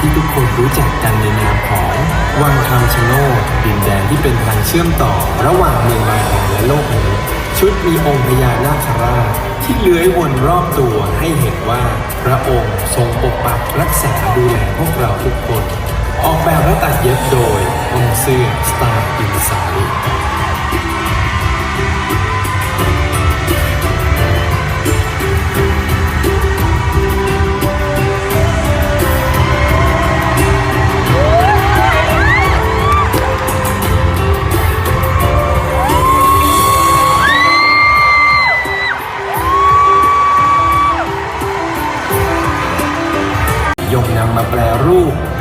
ที่ทุกคนรู้จักกันในนามของวังคำชะโนดดินแดนที่เป็นทางเชื่อมต่อ ระหว่างเมืองบาดาลและโลกมนุษย์ชุดมีองค์พญานาคราชที่เลื้อยวนรอบตัวให้เห็นว่า พระองค์ทรงปกปักรักษาดูแลพวกเราทุกคน ออกแบบและตัดเย็บโดยองค์เสื้อ Star Insight ย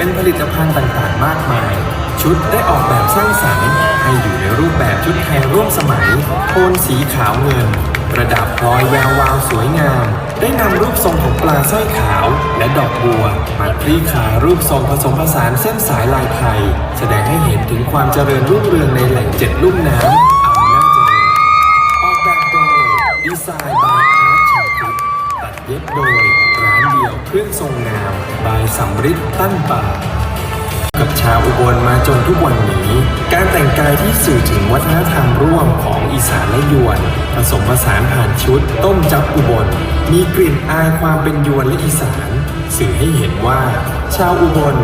เป็นผลิตภัณฑ์ต่างๆ มากมาย ชุดได้ออกแบบสร้างสรรค์ให้อยู่ในรูปแบบชุดไทยร่วมสมัย โทนสีขาวเงิน ประดับพลอยแวววาวสวยงาม ได้นำรูปทรงของปลาสร้อยขาว และดอกบัว มาคลี่คลายรูปทรงผสมผสานเส้นสายลายไทย แสดงให้เห็นถึงความเจริญรุ่งเรืองในแหล่งเจ็ดลุ่มน้ำอำนาจเจริญออกแบบโดยดีไซน์บายอาร์ตชาคริตัดเย็บโดย เดี่ยวเครื่องทรงงามบายสำริดตั้นป่า กับชาวอุบลมาจนทุกวันนี้ การแต่งกายที่สื่อถึงวัฒนธรรมร่วมของอีสานและยวน ผสมผสานผ่านชุด ต้มจับอุบล มีกลิ่นอายความเป็นยวนและอีสาน สื่อให้เห็นว่า ชาวอุบล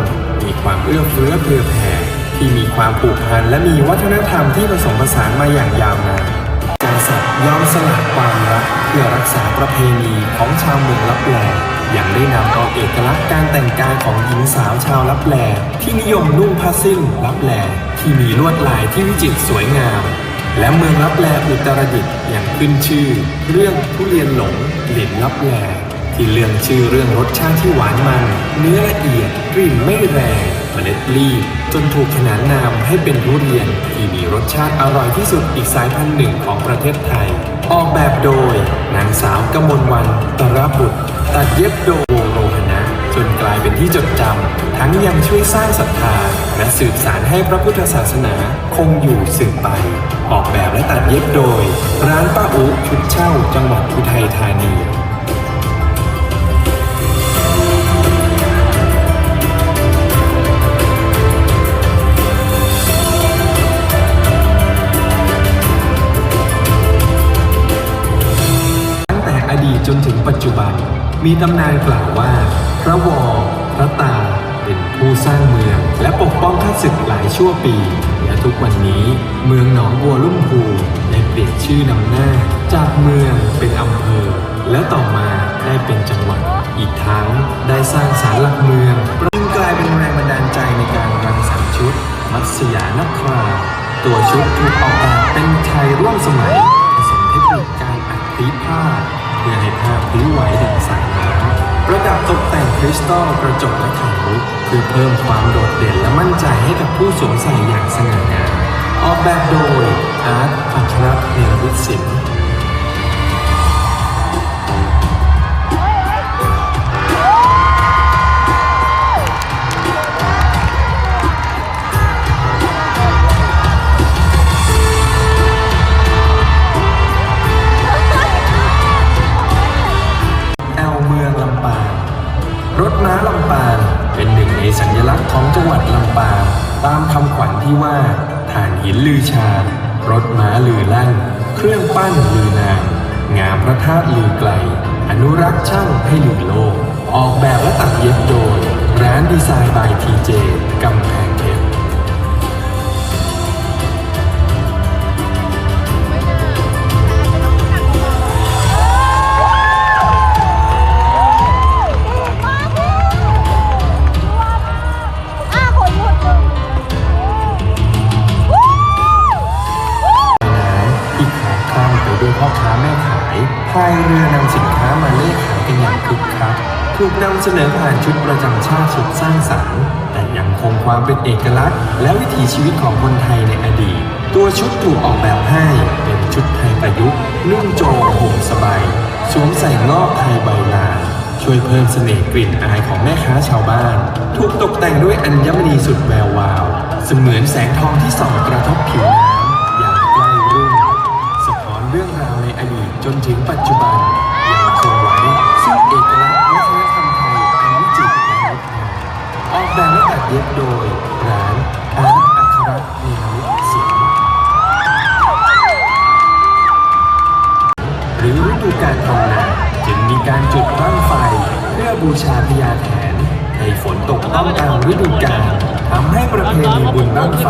มีความเอื้อเฟื้อเผื่อแผ่ที่มีความผูกพันและมีวัฒนธรรมที่ผสมผสานมาอย่างยาวนาน ยอมสละความรักเพื่อรักษาประเพณีของชาวเมืองลับแลอย่างได้นำเอาเอกลักษณ์การแต่งกายของหญิงสาวชาวลับแลที่นิยมนุ่งผ้าสิ้นลับแลที่มีลวดลายที่วิจิตรสวยงาม และเมืองลับแลอุตรดิตถ์อย่างขึ้นชื่อ เรื่องทุเรียนหลงหลินลับแลที่เรื่องชื่อเรื่องรสชาติที่หวานมัน เนื้อละเอียดกลิ่นไม่แรง เมล็ดรีบ จนถูกขนานนามให้เป็นทุเรียน ที่มีรสชาติอร่อยที่สุดอีกสายพันธุ์หนึ่งของประเทศไทย ออกแบบโดย นางสาวกมลวันตระบุตร ตัดเย็บโดยโรหณะจนกลายเป็นที่จดจำทั้งยังช่วยสร้างศรัทธา และสืบสารให้พระพุทธศาสนาคงอยู่สืบไป ออกแบบและตัดเย็บโดย ร้านป้าอุชุดเช่าจังหวัดอุทัยธานี จนถึงปัจจุบัน มีตำนานกล่าวว่า พระวอพระตาเป็นผู้สร้างเมือง และปกป้องข้าศึกหลายชั่วปี และทุกวันนี้เมืองหนองบัวลุ่มพูได้เปลี่ยนชื่อนำหน้า จากเมืองเป็นอำเภอ และต่อมาได้เป็นจังหวัด อีกทั้งได้สร้างศาลหลักเมืองจึงกลายเป็นแรงบันดาลใจในการรังสรรค์ชุด มัตสยานคราตัวชุดถูกออกแบบเป็นไทยร่วมสมัยผสมเทคนิค พื่อให้ภาพลิ้วไหวดังสายน้ำประดับตกแต่งคริสตัลกระจกและไข่มุกเพื่อเพิ่มความโดดเด่นและมั่นใจให้กับผู้สวมใส่อย่างสง่างามออกแบบโดยอาร์ตพัชรเนรวิทย์สินแตามคำขวัญที่ว่าฐานหินลือชารถม้าลือลั่น เครื่องปั้นลือนาง งามพระธาตุลือไกล อนุรักษ์ช่างให้ลือโลก ออกแบบและตัดเย็บโดยร้านดีไซน์บายทีเจกำแพง พายเรือนำสินค้ามาเล่ขายกันอย่างคึกคักถูกนำเสนอผ่านชุดประจำชาติสุดสร้างสรรค์แต่ยังคงความเป็นเอกลักษณ์ และวิถีชีวิตของคนไทยในอดีต ตัวชุดถูกออกแบบให้เป็นชุดไทยประยุกต์นุ่งโจงห่มสบายสวมใส่งอกไทยใบลานช่วยเพิ่มเสน่ห์กลิ่นอายของแม่ค้าชาวบ้าน ถูกตกแต่งด้วยอัญมณีสุดแวววาว เสมือนแสงทองที่ส่องกระทบผิวน้ำ จนถึงปัจจุบันยังคงไว้ซึ่งเอกลักษณ์วัฒนธรรมไทยอันวิจิตรและงดงามออกแบบและตัดเย็บโดยร้านอาร์ตอัครเนรมิตศิลป์หรือฤดูการทำนาจึงมีการจุดบ้างไฟเพื่อบูชาพญาแถนให้ฝนตกต้องตามฤดูกาลทำให้ประเพณีบุญบ้างไฟ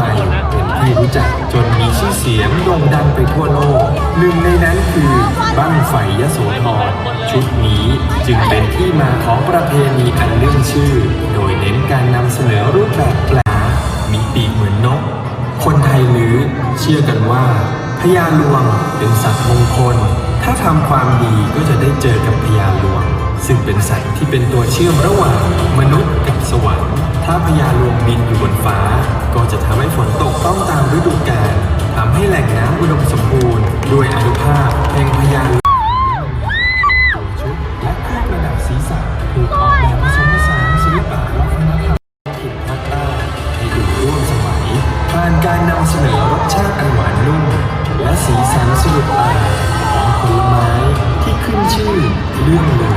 เป็น ที่รู้จักจนมีชื่อเสียงโด่งดังไปทั่วโลก หนึ่งในนั้นคือบ้างไฟยโสธรชุดนี้จึงเป็นที่มาของประเพณีอันเรื่องชื่อ โดยเน้นการนำเสนอรูปแบบแปลกมีปีกเหมือนนก คนไทยลือเชื่อกันว่าพญาลวงเป็นสัตว์มงคล ถ้าทำความดีก็จะได้เจอกับพญาลวง ซึ่งเป็นสัตว์ที่เป็นตัวเชื่อมระหว่างมนุษย์กับสวรรค์ ถ้าพญาลวงบินอยู่บนฟ้า ก็จะทำให้ ชาติอันหวานนุ่มและสีสันสุดุดตาของผลไม้ที่ขึ้นชื่อเรื่องเลย